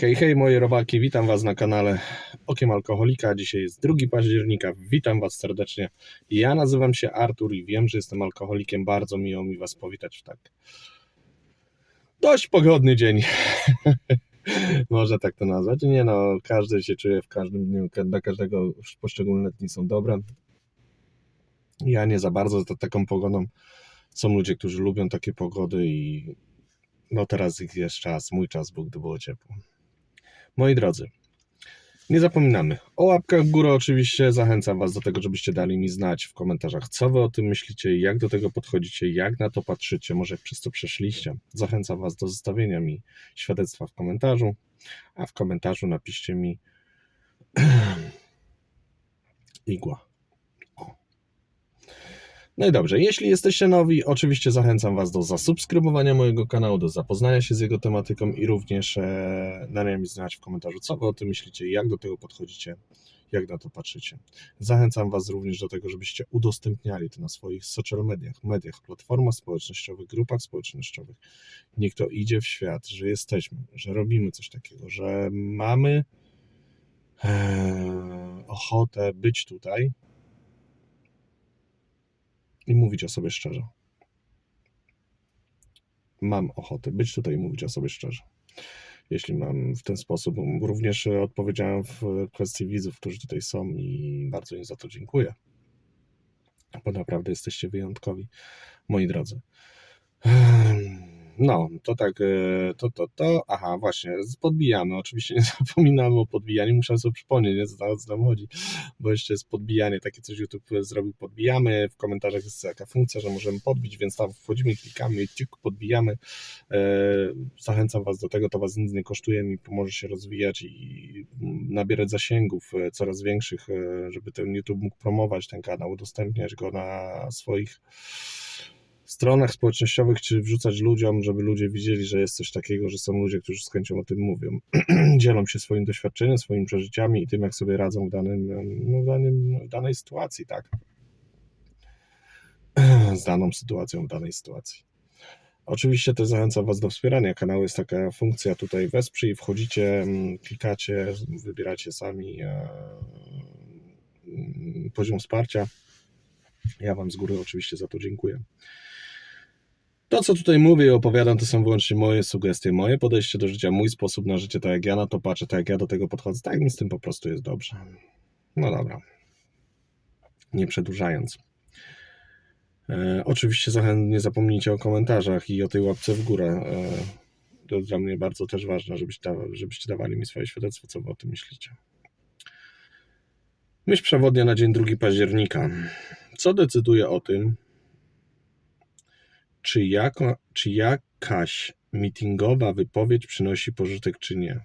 Hej, hej moje robaki, witam Was na kanale Okiem Alkoholika. Dzisiaj jest 2 października, witam Was serdecznie. Ja nazywam się Artur i wiem, że jestem alkoholikiem. Bardzo miło mi Was powitać w tak dość pogodny dzień. Można tak to nazwać. Nie no, każdy się czuje w każdym dniu, dla każdego poszczególne dni są dobre. Ja nie za bardzo za taką pogodą. Są ludzie, którzy lubią takie pogody i no teraz ich jest czas, mój czas był, gdy było ciepło. Moi drodzy, nie zapominamy o łapkach w górę oczywiście. Zachęcam Was do tego, żebyście dali mi znać w komentarzach, co Wy o tym myślicie, jak do tego podchodzicie, jak na to patrzycie, może przez to przeszliście. Zachęcam Was do zostawienia mi świadectwa w komentarzu, a w komentarzu napiszcie mi igła. No i dobrze, jeśli jesteście nowi, oczywiście zachęcam Was do zasubskrybowania mojego kanału, do zapoznania się z jego tematyką i również e, dania mi znać w komentarzu, co Wy o tym myślicie, jak do tego podchodzicie, jak na to patrzycie. Zachęcam Was również do tego, żebyście udostępniali to na swoich social mediach, mediach, platformach społecznościowych, grupach społecznościowych. Niech to idzie w świat, że jesteśmy, że robimy coś takiego, że mamy e, ochotę być tutaj, i mówić o sobie szczerze. Mam ochotę być tutaj i mówić o sobie szczerze. Jeśli mam w ten sposób, również odpowiedziałem w kwestii widzów, którzy tutaj są i bardzo im za to dziękuję, bo naprawdę jesteście wyjątkowi, moi drodzy. No, to tak, e, to, to, to, aha, właśnie, podbijamy, oczywiście nie zapominamy o podbijaniu, muszę sobie przypomnieć, nie, co tam chodzi, bo jeszcze jest podbijanie, takie coś YouTube zrobił, podbijamy, w komentarzach jest taka funkcja, że możemy podbić, więc tam wchodzimy, klikamy, ciuk, podbijamy, e, zachęcam Was do tego, to Was nic nie kosztuje, mi pomoże się rozwijać i nabierać zasięgów e, coraz większych, żeby ten YouTube mógł promować ten kanał, udostępniać go na swoich stronach społecznościowych, czy wrzucać ludziom, żeby ludzie widzieli, że jest coś takiego, że są ludzie, którzy z chęcią o tym mówią. Dzielą się swoim doświadczeniem, swoimi przeżyciami i tym, jak sobie radzą w, danym, no, w, danym, w danej sytuacji, tak? Z daną sytuacją w danej sytuacji. Oczywiście też zachęcam Was do wspierania kanału. Jest taka funkcja tutaj wesprzyj, wchodzicie, klikacie, wybieracie sami e, poziom wsparcia. Ja Wam z góry oczywiście za to dziękuję. To, co tutaj mówię i opowiadam, to są wyłącznie moje sugestie, moje podejście do życia, mój sposób na życie, tak jak ja na to patrzę, tak jak ja do tego podchodzę, tak mi z tym po prostu jest dobrze. No dobra. Nie przedłużając. E, oczywiście nie zapomnijcie o komentarzach i o tej łapce w górę. E, to dla mnie bardzo też ważne, żebyście, żebyście dawali mi swoje świadectwo, co wy o tym myślicie. Myśl przewodnia na dzień 2 października. Co decyduje o tym, czy, jako, czy jakaś mitingowa wypowiedź przynosi pożytek, czy nie.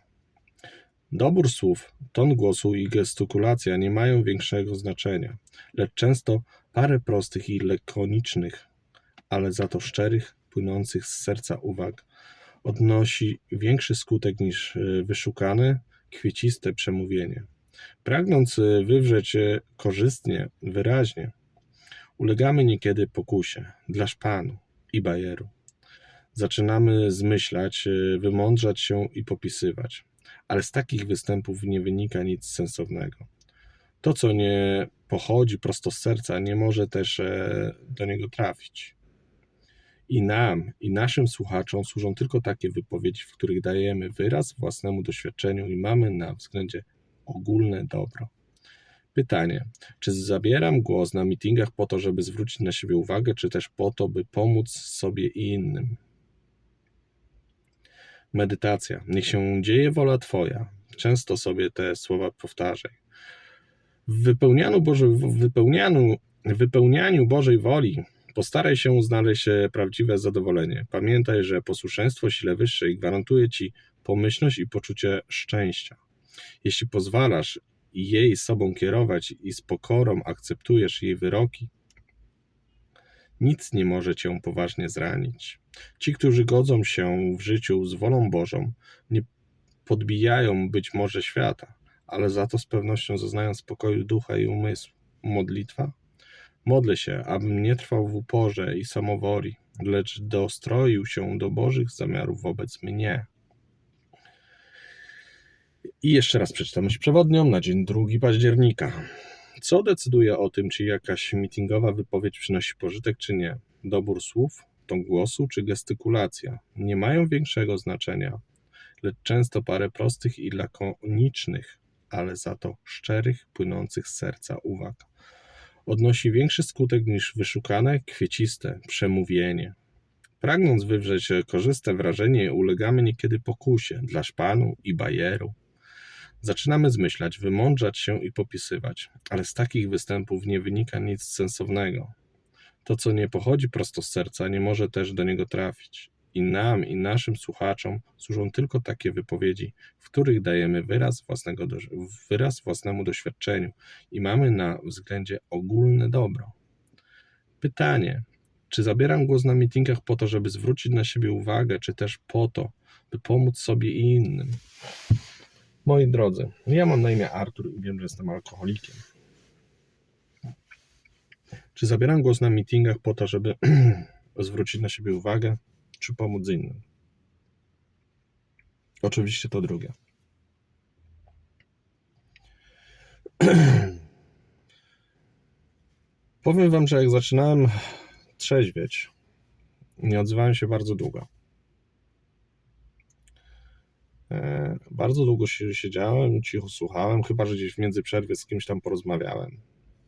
Dobór słów, ton głosu i gestykulacja nie mają większego znaczenia, lecz często parę prostych i lakonicznych, ale za to szczerych, płynących z serca uwag odnosi większy skutek niż e, wyszukane, kwieciste przemówienie. Pragnąc e, wywrzeć korzystnie, wyraźnie, ulegamy niekiedy pokusie dla szpanu, i bajeru. Zaczynamy zmyślać, e, wymądrzać się i popisywać, ale z takich występów nie wynika nic sensownego. To, co nie pochodzi prosto z serca, nie może też e, do niego trafić. I nam, i naszym słuchaczom służą tylko takie wypowiedzi, w których dajemy wyraz własnemu doświadczeniu i mamy na względzie ogólne dobro. Pytanie: czy zabieram głos na mitingach po to, żeby zwrócić na siebie uwagę, czy też po to, by pomóc sobie i innym? Medytacja. Niech się dzieje wola Twoja. Często sobie te słowa powtarzaj. W wypełnianiu, Boże, w wypełnianiu, wypełnianiu Bożej woli postaraj się znaleźć prawdziwe zadowolenie. Pamiętaj, że posłuszeństwo sile wyższej gwarantuje Ci pomyślność i poczucie szczęścia. Jeśli pozwalasz jej sobą kierować i z pokorą akceptujesz jej wyroki, nic nie może cię poważnie zranić. Ci, którzy godzą się w życiu z wolą Bożą, nie podbijają być może świata, ale za to z pewnością zaznają spokoju ducha i umysłu. Modlitwa? Modlę się, abym nie trwał w uporze i samowoli, lecz dostroił się do Bożych zamiarów wobec mnie. I jeszcze raz przeczytam myśl przewodnią na dzień 2 października. Co decyduje o tym, czy jakaś meetingowa wypowiedź przynosi pożytek, czy nie? Dobór słów, ton głosu, czy gestykulacja? Nie mają większego znaczenia, lecz często parę prostych i lakonicznych, ale za to szczerych, płynących z serca uwag odnosi większy skutek niż wyszukane, kwieciste przemówienie. Pragnąc wywrzeć korzyste wrażenie, ulegamy niekiedy pokusie dla szpanu i bajeru. Zaczynamy zmyślać, wymądrzać się i popisywać, ale z takich występów nie wynika nic sensownego. To, co nie pochodzi prosto z serca, nie może też do niego trafić. I nam, i naszym słuchaczom służą tylko takie wypowiedzi, w których dajemy wyraz, własnego wyraz własnemu doświadczeniu i mamy na względzie ogólne dobro. Pytanie: czy zabieram głos na mitingach po to, żeby zwrócić na siebie uwagę, czy też po to, by pomóc sobie i innym? Moi drodzy, ja mam na imię Artur i wiem, że jestem alkoholikiem. Czy zabieram głos na mitingach po to, żeby zwrócić na siebie uwagę, czy pomóc innym? Oczywiście to drugie. Powiem Wam, że jak zaczynałem trzeźwieć, nie odzywałem się bardzo długo. E, Bardzo długo siedziałem, cicho słuchałem, chyba że gdzieś w międzyprzerwie z kimś tam porozmawiałem.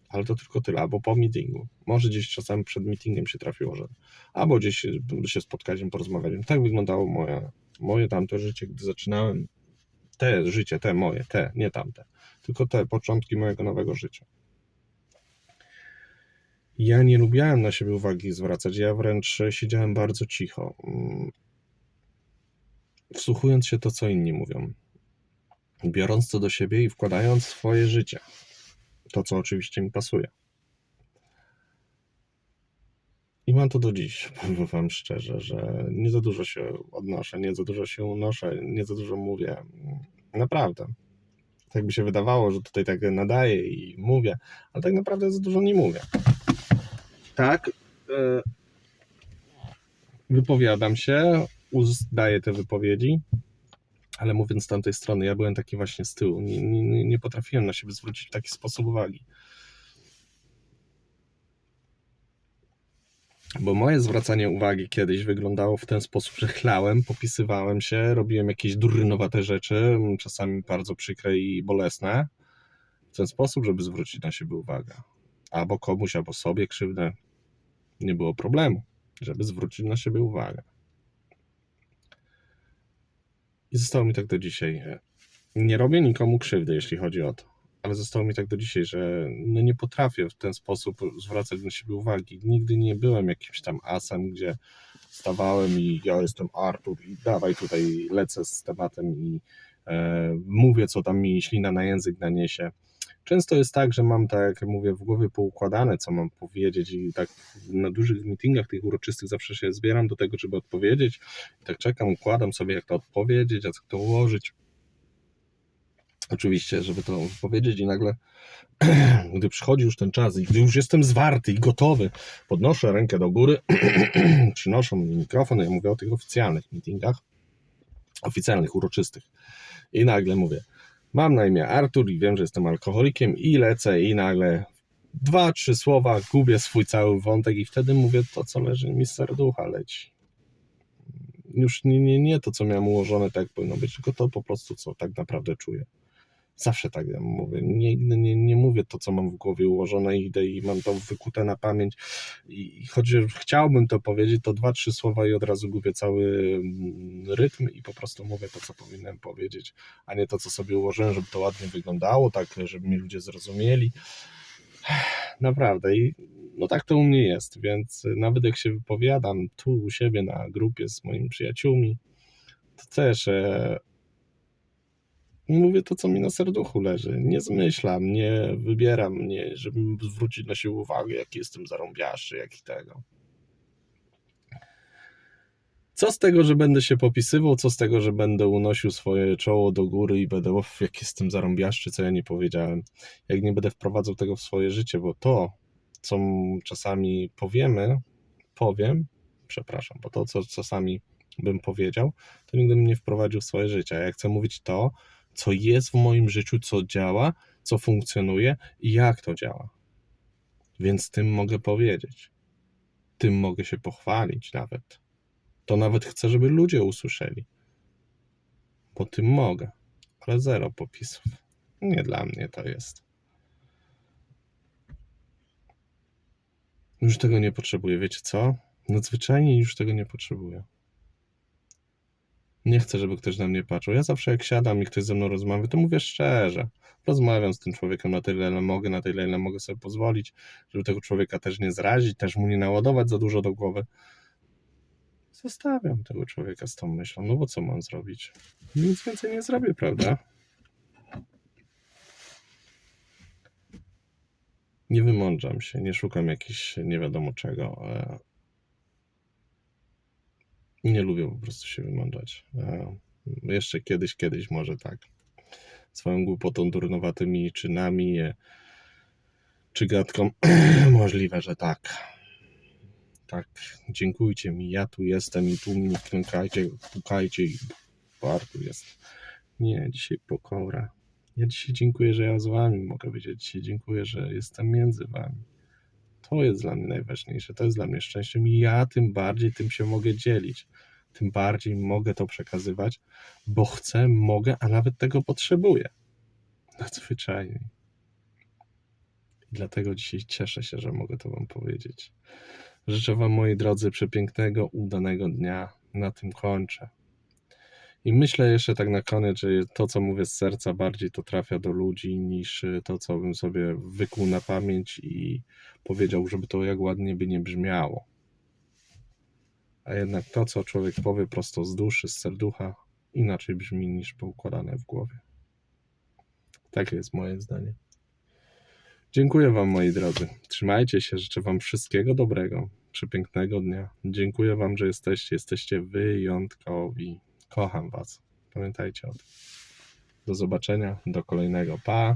Ale to tylko tyle, albo po meetingu. Może gdzieś czasami przed meetingiem się trafiło, że albo gdzieś się, się spotkaliśmy, porozmawialiśmy. Tak wyglądało moje, moje tamte życie, gdy zaczynałem. Te życie, te moje, te, nie tamte. Tylko te początki mojego nowego życia. Ja nie lubiałem na siebie uwagi zwracać. Ja wręcz siedziałem bardzo cicho. Wsłuchując się to, co inni mówią. Biorąc to do siebie i wkładając swoje życie. To, co oczywiście mi pasuje. I mam to do dziś, powiem Wam szczerze, że nie za dużo się odnoszę, nie za dużo się unoszę, nie za dużo mówię. Naprawdę. Tak by się wydawało, że tutaj tak nadaję i mówię, ale tak naprawdę za dużo nie mówię. Tak, e, wypowiadam się, uzdaję te wypowiedzi, ale mówiąc z tamtej strony, ja byłem taki właśnie z tyłu. Nie, nie, nie potrafiłem na siebie zwrócić w taki sposób uwagi. Bo moje zwracanie uwagi kiedyś wyglądało w ten sposób, że chlałem, popisywałem się, robiłem jakieś durynowate rzeczy, czasami bardzo przykre i bolesne, w ten sposób, żeby zwrócić na siebie uwagę. Albo komuś, albo sobie krzywdę. Nie było problemu, żeby zwrócić na siebie uwagę. I zostało mi tak do dzisiaj. Nie robię nikomu krzywdy, jeśli chodzi o to, ale zostało mi tak do dzisiaj, że no nie potrafię w ten sposób zwracać na siebie uwagi. Nigdy nie byłem jakimś tam asem, gdzie stawałem i ja jestem Artur i dawaj tutaj lecę z tematem i e, mówię, co tam mi ślina na język naniesie. Często jest tak, że mam tak, jak mówię, w głowie poukładane, co mam powiedzieć i tak na dużych meetingach tych uroczystych zawsze się zbieram do tego, żeby odpowiedzieć. I tak czekam, układam sobie, jak to odpowiedzieć, jak to ułożyć. Oczywiście, żeby to powiedzieć i nagle, gdy przychodzi już ten czas i gdy już jestem zwarty i gotowy, podnoszę rękę do góry, przynoszą mi mikrofon, ja mówię o tych oficjalnych meetingach, oficjalnych, uroczystych. I nagle mówię, mam na imię Artur i wiem, że jestem alkoholikiem i lecę i nagle dwa, trzy słowa, gubię swój cały wątek i wtedy mówię to, co leży mi z serducha leci. Już nie, nie, nie to, co miałem ułożone, tak powinno być, tylko to po prostu, co tak naprawdę czuję. Zawsze tak mówię. Nigdy nie, nie mówię to, co mam w głowie ułożone, idę i mam to wykute na pamięć. I choć chciałbym to powiedzieć, to dwa, trzy słowa i od razu gubię cały mm, rytm i po prostu mówię to, co powinienem powiedzieć, a nie to, co sobie ułożyłem, żeby to ładnie wyglądało, tak, żeby mnie ludzie zrozumieli. Naprawdę. I no tak to u mnie jest, więc nawet jak się wypowiadam tu u siebie na grupie z moimi przyjaciółmi, to też e, mówię to, co mi na serduchu leży. Nie zmyślam, nie wybieram, nie, żeby zwrócić na siebie uwagę, jaki jestem zarąbiaszczy, jak i tego. Co z tego, że będę się popisywał, co z tego, że będę unosił swoje czoło do góry i będę, of, jak jestem zarąbiaszczy, co ja nie powiedziałem. Jak nie będę wprowadzał tego w swoje życie, bo to, co czasami powiemy, powiem, przepraszam, bo to, co czasami bym powiedział, to nigdy bym nie wprowadził w swoje życie. A chcę mówić to, co jest w moim życiu, co działa, co funkcjonuje i jak to działa. Więc tym mogę powiedzieć. Tym mogę się pochwalić nawet. To nawet chcę, żeby ludzie usłyszeli. Bo tym mogę. Ale zero popisów. Nie dla mnie to jest. Już tego nie potrzebuję. Wiecie co? Nadzwyczajnie już tego nie potrzebuję. Nie chcę, żeby ktoś na mnie patrzył. Ja zawsze jak siadam i ktoś ze mną rozmawia, to mówię szczerze. Rozmawiam z tym człowiekiem na tyle, ile mogę, na tyle, ile mogę sobie pozwolić, żeby tego człowieka też nie zrazić, też mu nie naładować za dużo do głowy. Zostawiam tego człowieka z tą myślą, no bo co mam zrobić? Nic więcej nie zrobię, prawda? Nie wymądrzam się, nie szukam jakichś nie wiadomo czego. Nie lubię po prostu się wymądrzać. E, Jeszcze kiedyś, kiedyś może tak. Swoją głupotą, durnowatymi czynami e, czy gadką. Możliwe, że tak. Tak, dziękujcie mi, ja tu jestem i tu mi klękajcie, pukajcie i warto jest. Nie, dzisiaj pokora. Ja dzisiaj dziękuję, że ja z wami mogę być. Ja dzisiaj dziękuję, że jestem między wami. To jest dla mnie najważniejsze. To jest dla mnie szczęściem i ja tym bardziej tym się mogę dzielić. Tym bardziej mogę to przekazywać, bo chcę, mogę, a nawet tego potrzebuję. Nadzwyczajnie. I dlatego dzisiaj cieszę się, że mogę to wam powiedzieć. Życzę wam, moi drodzy, przepięknego, udanego dnia. Na tym kończę. I myślę jeszcze tak na koniec, że to, co mówię z serca, bardziej to trafia do ludzi niż to, co bym sobie wykuł na pamięć i powiedział, żeby to jak ładnie by nie brzmiało. A jednak to, co człowiek powie prosto z duszy, z serducha, inaczej brzmi niż poukładane w głowie. Takie jest moje zdanie. Dziękuję Wam, moi drodzy. Trzymajcie się, życzę Wam wszystkiego dobrego, przepięknego dnia. Dziękuję Wam, że jesteście. Jesteście wyjątkowi. Kocham Was. Pamiętajcie o tym. Do zobaczenia, do kolejnego. Pa!